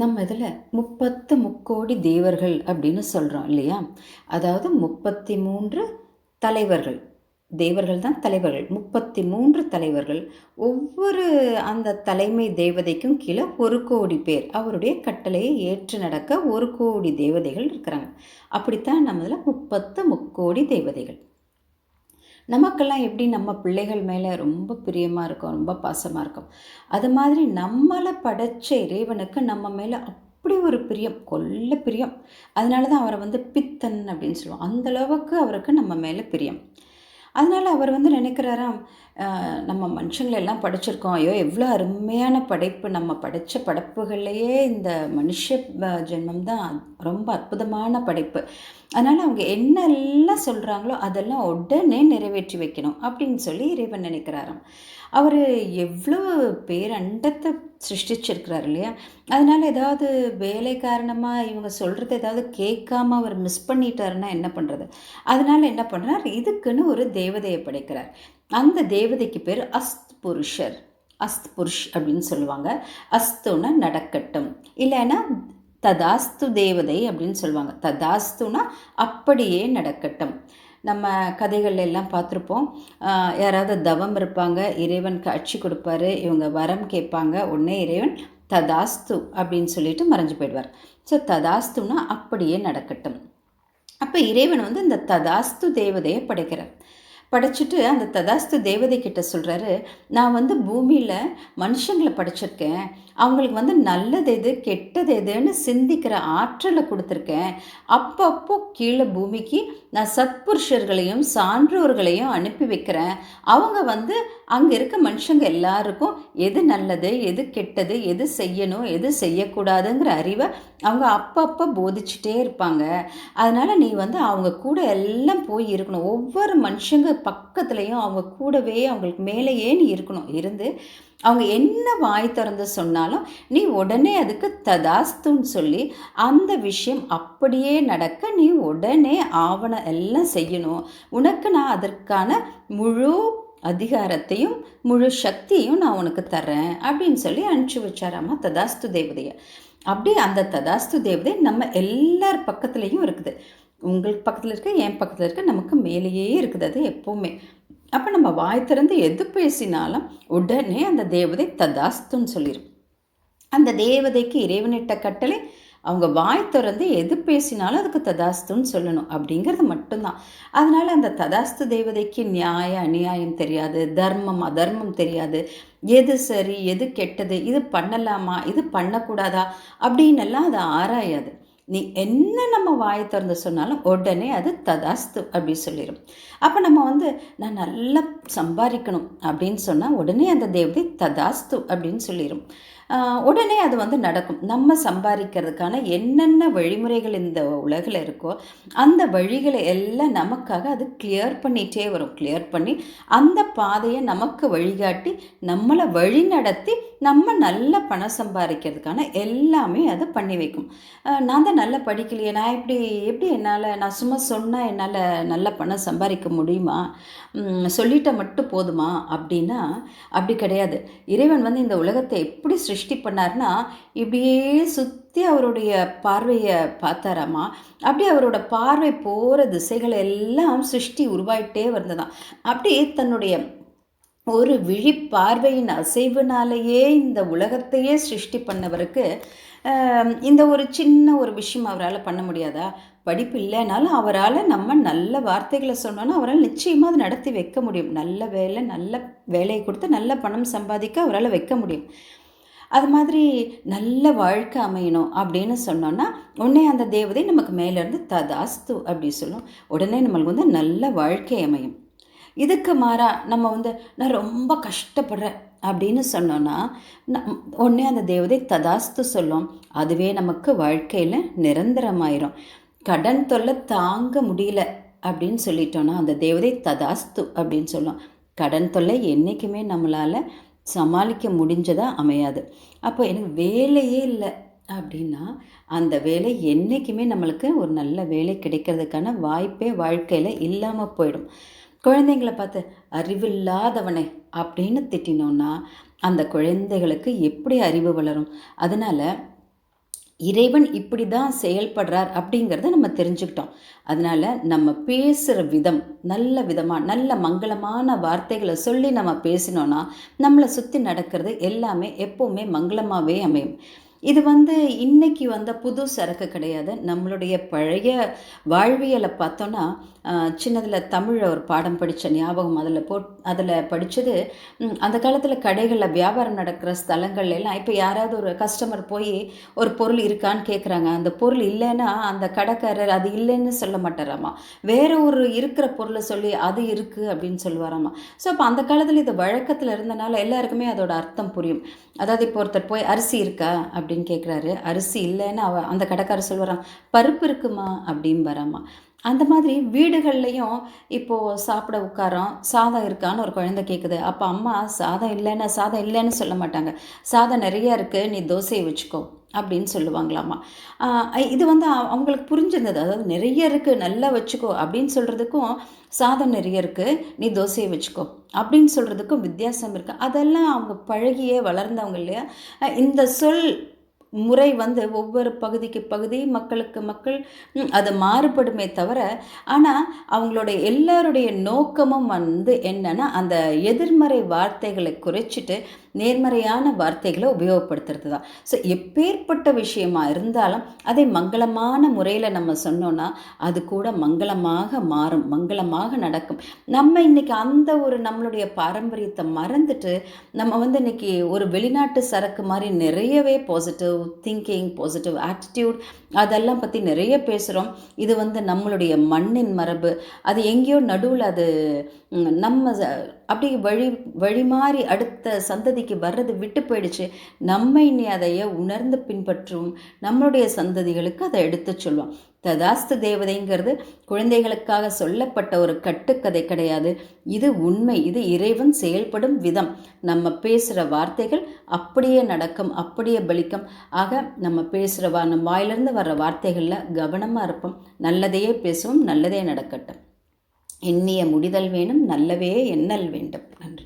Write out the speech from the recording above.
நம்ம இதில் முப்பத்து முக்கோடி தேவர்கள் அப்படின்னு சொல்கிறோம் இல்லையா? அதாவது முப்பத்தி மூன்று தலைவர்கள். தேவர்கள் தான் தலைவர்கள். முப்பத்தி மூன்று தலைவர்கள். ஒவ்வொரு அந்த தலைமை தேவதைக்கும் கீழே ஒரு கோடி பேர். அவருடைய கட்டளையை ஏற்று நடக்க ஒரு கோடி தேவதைகள் இருக்கிறாங்க. அப்படித்தான் நம்மதில் முப்பத்து முக்கோடி தேவதைகள். நமக்கெல்லாம் எப்படி நம்ம பிள்ளைகள் மேலே ரொம்ப பிரியமாக இருக்கும் ரொம்ப பாசமாக இருக்கும்? அது மாதிரி நம்மளை படைச்ச இறைவனுக்கு நம்ம மேலே அப்படி ஒரு பிரியம் கொல்ல பிரியம். அதனால தான் அவரை வந்து பித்தன் அப்படின்னு சொல்லுவோம். அந்தளவுக்கு அவருக்கு நம்ம மேலே பிரியம். அதனால் அவர் வந்து நினைக்கிறாராம் நம்ம மனுஷங்களெல்லாம் படிச்சிருக்கோம். ஐயோ எவ்வளோ அருமையான படைப்பு. நம்ம படித்த படைப்புகள்லையே இந்த மனுஷ ஜென்மம் தான் ரொம்ப அற்புதமான படைப்பு. அதனால் அவங்க என்னெல்லாம் சொல்கிறாங்களோ அதெல்லாம் உடனே நிறைவேற்றி வைக்கணும். அப்படின்னு சொல்லி இறைவன் நினைக்கிறாராம். அவர் எவ்வளோ பேரண்டத்தை சிருஷ்டிச்சிருக்கிறார் இல்லையா? அதனால் ஏதாவது வேலை காரணமாக இவங்க சொல்கிறத ஏதாவது கேட்காம அவர் மிஸ் பண்ணிட்டாருன்னா என்ன பண்ணுறது அதனால் என்ன பண்ணுறார் இதுக்குன்னு ஒரு தேவதையை படைக்கிறார். அந்த தேவதைக்கு பேர் அஸ்த் புருஷர் அஸ்த் புருஷ் அப்படின்னு சொல்லுவாங்க. அஸ்துனா நடக்கட்டும். இல்லைன்னா ததாஸ்து தேவதை அப்படின்னு சொல்லுவாங்க. ததாஸ்துனா அப்படியே நடக்கட்டும். நம்ம கதைகள் எல்லாம் பார்த்துருப்போம். யாராவது தவம் இருப்பாங்க இறைவன் காட்சி கொடுப்பாரு இவங்க வரம் கேட்பாங்க உடனே இறைவன் ததாஸ்து அப்படின்னு சொல்லிட்டு மறைஞ்சு போயிடுவார். ஸோ ததாஸ்துன்னா அப்படியே நடக்கட்டும். அப்போ இறைவன் வந்து இந்த ததாஸ்து தேவதையை படைக்கிறார். படைச்சிட்டு அந்த ததாஸ்து தேவதை கிட்ட சொல்கிறாரு நான் வந்து பூமியில் மனுஷங்களை படைச்சிருக்கேன். அவங்களுக்கு வந்து நல்லது எது கெட்டது எதுன்னு சிந்திக்கிற ஆற்றலை கொடுத்துருக்கேன். அப்பப்போ கீழே பூமிக்கு நான் சத்புருஷர்களையும் சான்றோர்களையும் அனுப்பி வைக்கிறேன். அவங்க வந்து அங்கே இருக்க மனுஷங்க எல்லாருக்கும் எது நல்லது எது கெட்டது எது செய்யணும் எது செய்யக்கூடாதுங்கிற அறிவை அவங்க அப்பப்போ போதிச்சுட்டே இருப்பாங்க. அதனால் நீ வந்து அவங்க கூட எல்லாம் போய் இருக்கணும். ஒவ்வொரு மனுஷங்க பக்கத்துலேயும் அவங்க கூடவே அவங்களுக்கு மேலேயே நீ இருக்கணும். இருந்து அவங்க என்ன வாய் திறந்து சொன்னாலும் நீ உடனே அதுக்கு ததாஸ்துன்னு சொல்லி அந்த விஷயம் அப்படியே நடக்க நீ உடனே ஆவணம் எல்லாம் செய்யணும். உனக்கு நான் அதற்கான முழு அதிகாரத்தையும் முழு சக்தியும் நான் உனக்கு தர்றேன் அப்படின்னு சொல்லி அனுப்பிச்சி வச்சாராமா ததாஸ்து தேவதையை. அப்படி அந்த ததாஸ்து தேவதை நம்ம எல்லார் பக்கத்துலேயும் இருக்குது. உங்களுக்கு பக்கத்தில் இருக்க என் பக்கத்தில் இருக்க நமக்கு மேலேயே இருக்குது அது எப்போவுமே. அப்போ நம்ம வாய் திறந்து எது பேசினாலும் உடனே அந்த தேவதை ததாஸ்துன்னு சொல்லிடும் அந்த தேவதைக்கு இறைவனிட்ட கட்டளை அவங்க வாய் திறந்து எது பேசினாலும் அதுக்கு ததாஸ்துன்னு சொல்லணும். அப்படிங்கிறது மட்டும்தான். அதனால் அந்த ததாஸ்து தேவதைக்கு நியாய அநியாயம் தெரியாது. தர்மம் அதர்மம் தெரியாது. எது சரி எது கெட்டது இது பண்ணலாமா இது பண்ணக்கூடாதா அப்படின்னு எல்லாம் அதை ஆராயாது. நீ என்ன நம்ம வாயை திறந்து சொன்னாலும் உடனே அது ததாஸ்து அப்படி சொல்லிடும் அப்போ நம்ம வந்து நான் நல்லா சம்பாதிக்கணும் அப்படின்னு சொன்னால் உடனே அந்த தேவதை ததாஸ்து அப்படின்னு சொல்லிடும் உடனே அது வந்து நடக்கும். நம்ம சம்பாதிக்கிறதுக்கான என்னென்ன வழிமுறைகள் இந்த உலகில் இருக்கோ அந்த வழிகளை எல்லாம் நமக்காக அது கிளியர் பண்ணிகிட்டே வரும். கிளியர் பண்ணி அந்த பாதையை நமக்கு வழிகாட்டி நம்மளை வழி நடத்தி நம்ம நல்ல பணம் சம்பாதிக்கிறதுக்கான எல்லாமே அதை பண்ணி வைக்கும். நான் தான் நல்லா படிக்கலையே நான் இப்படி எப்படி என்னால் நான் சும்மா சொன்னால் என்னால் நல்ல பணம் சம்பாதிக்க முடியுமா? சொல்லிட்ட மட்டும் போதுமா? அப்படின்னா அப்படி கிடையாது. இறைவன் வந்து இந்த உலகத்தை எப்படி சிருஷ்டி பண்ணார்னா இப்படியே சுற்றி அவருடைய பார்வையை பார்த்தாராமா? அப்படி அவரோட பார்வை போகிற திசைகள் எல்லாம் சிருஷ்டி உருவாயிட்டே வந்ததான். அப்படியே தன்னுடைய ஒரு விழிப்பார்வையின் அசைவுனாலேயே இந்த உலகத்தையே சிருஷ்டி பண்ணவருக்கு இந்த ஒரு சின்ன ஒரு விஷயம் அவரால் பண்ண முடியாதா? படிப்பு இல்லைனாலும் அவரால் நம்ம நல்ல வார்த்தைகளை சொன்னோன்னா அவரால் நிச்சயமாக அதை நடத்தி வைக்க முடியும். நல்ல வேலை நல்ல வேலையை கொடுத்து நல்ல பணம் சம்பாதிக்க அவரால் வைக்க முடியும். அது மாதிரி நல்ல வாழ்க்கை அமையணும் அப்படின்னு சொன்னோன்னா உடனே அந்த தேவதை நமக்கு மேலேருந்து ததாஸ்து அப்படி சொல்லும். உடனே நம்மளுக்கு வந்து நல்ல வாழ்க்கை அமையும். இதுக்கு மாறாக நம்ம வந்து நான் ரொம்ப கஷ்டப்படுறேன் அப்படின்னு சொன்னோன்னா உடனே அந்த தேவதை ததாஸ்து சொல்லும் அதுவே நமக்கு வாழ்க்கையில் நிரந்தரமாயிரும். கடன் தொல்லை தாங்க முடியல அப்படின்னு சொல்லிட்டோன்னா அந்த தேவதை ததாஸ்து அப்படின்னு சொல்லும். கடன் தொல்லை என்றைக்குமே நம்மளால் சமாளிக்க முடிஞ்சதாக அமையாது. அப்போ எனக்கு வேலையே இல்லை அப்படின்னா அந்த வேலை என்றைக்குமே நம்மளுக்கு ஒரு நல்ல வேலை கிடைக்கிறதுக்கான வாய்ப்பே வாழ்க்கையில் இல்லாமல் போயிடும். குழந்தைங்களை பார்த்து அறிவில்லாதவனை அப்படின்னு திட்டினோன்னா அந்த குழந்தைகளுக்கு எப்படி அறிவு வளரும்? அதனால் இறைவன் இப்படி தான் செயல்படுறார் அப்படிங்கிறத நம்ம தெரிஞ்சுக்கிட்டோம். அதனால் நம்ம பேசுகிற விதம் நல்ல விதமாக நல்ல மங்களமான வார்த்தைகளை சொல்லி நம்ம பேசினோன்னா நம்மளை சுற்றி நடக்கிறது எல்லாமே எப்போவுமே மங்களமாகவே அமையும். இது வந்து இன்னைக்கு வந்த புது சரக்கு கிடையாது. நம்மளுடைய பழைய வாழ்வியலை பார்த்தோன்னா சின்னதில் தமிழில் ஒரு பாடம் படித்த ஞாபகம் அதில் போட் அதில் படித்தது அந்த காலத்தில் கடைகளில் வியாபாரம் நடக்கிற ஸ்தலங்கள்ல எல்லாம் இப்போ யாராவது ஒரு கஸ்டமர் போய் ஒரு பொருள் இருக்கான்னு கேட்குறாங்க அந்த பொருள் இல்லைன்னா அந்த கடைக்காரர் அது இல்லைன்னு சொல்ல மாட்டாராமா? வேற ஒரு இருக்கிற பொருளை சொல்லி அது இருக்குது அப்படின்னு சொல்லுவாராமா? ஸோ அப்போ அந்த காலத்தில் இது வழக்கத்தில் இருந்தனால எல்லாருக்குமே அதோட அர்த்தம் புரியும். அதாவது இப்போ ஒருத்தர் போய் அரிசி இருக்கா அப்படின்னு கேட்குறாரு அரிசி இல்லைன்னு அவ அந்த கடைக்காரர் சொல்லுவாரான் பருப்பு இருக்குமா? அப்படின்னு வராமா. அந்த மாதிரி வீடுகள்லையும் இப்போது சாப்பிட உட்காரோம் சாதம் இருக்கான்னு ஒரு குழந்தை கேட்குது அப்போ அம்மா சாதம் இல்லைன்னா சாதம் இல்லைன்னு சொல்ல மாட்டாங்க. சாதம் நிறையா இருக்குது நீ தோசையை வச்சுக்கோ. அப்படின்னு சொல்லுவாங்களாமா. இது வந்து அவங்களுக்கு புரிஞ்சிருந்தது. அதாவது நிறைய இருக்குது நல்லா வச்சுக்கோ. அப்படின்னு சொல்கிறதுக்கும் சாதம் நிறைய இருக்குது நீ தோசையை வச்சுக்கோ. அப்படின்னு சொல்கிறதுக்கும் வித்தியாசம் இருக்குது அதெல்லாம் அவங்க பழகியே வளர்ந்தவங்க இல்லையா? இந்த சொல் முறை வந்து ஒவ்வொரு பகுதிக்கு பகுதி மக்களுக்கு மக்கள் அது மாறுபடுமே தவிர ஆனால் அவங்களோட எல்லாருடைய நோக்கமும் வந்து என்னென்னா அந்த எதிர்மறை வார்த்தைகளை குறைச்சிட்டு நேர்மறையான வார்த்தைகளை உபயோகப்படுத்துறது தான். ஸோ எப்பேற்பட்ட விஷயமா இருந்தாலும் அதை மங்களமான முறையில் நம்ம சொன்னோன்னா அது கூட மங்களமாக மாறும் மங்களமாக நடக்கும். நம்ம இன்றைக்கி அந்த ஒரு நம்மளுடைய பாரம்பரியத்தை மறந்துட்டு நம்ம வந்து இன்னைக்கு ஒரு வெளிநாட்டு சரக்கு மாதிரி நிறையவே பாசிட்டிவ் திங்கிங் பாசிட்டிவ் ஆட்டிடியூட் அதெல்லாம் பற்றி நிறைய பேசுகிறோம் இது வந்து நம்மளுடைய மண்ணின் மரபு. அது எங்கேயோ நடுவில் அது நம்ம அப்படி வழி வழி மாறி அடுத்த சந்ததிக்கு வர்றது விட்டு போயிடுச்சு. நம்ம இனி அதைய உணர்ந்து பின்பற்றும் நம்மளுடைய சந்ததிகளுக்கு அதை எடுத்து சொல்லுவோம் ததாஸ்து தேவதைங்கிறது குழந்தைகளுக்காக சொல்லப்பட்ட ஒரு கட்டுக்கதை கிடையாது. இது உண்மை இது இறைவன் செயல்படும் விதம். நம்ம பேசுகிற வார்த்தைகள் அப்படியே நடக்கும் அப்படியே பலிக்கும். ஆக நம்ம பேசுகிற வா நம்ம வாயிலிருந்து வர்ற வார்த்தைகளில் கவனமாக இருப்போம். நல்லதையே பேசுவோம் நல்லதே நடக்கட்டும். எண்ணிய முடிதல் வேணும் நல்லவே எண்ணல் வேண்டும். நன்றி.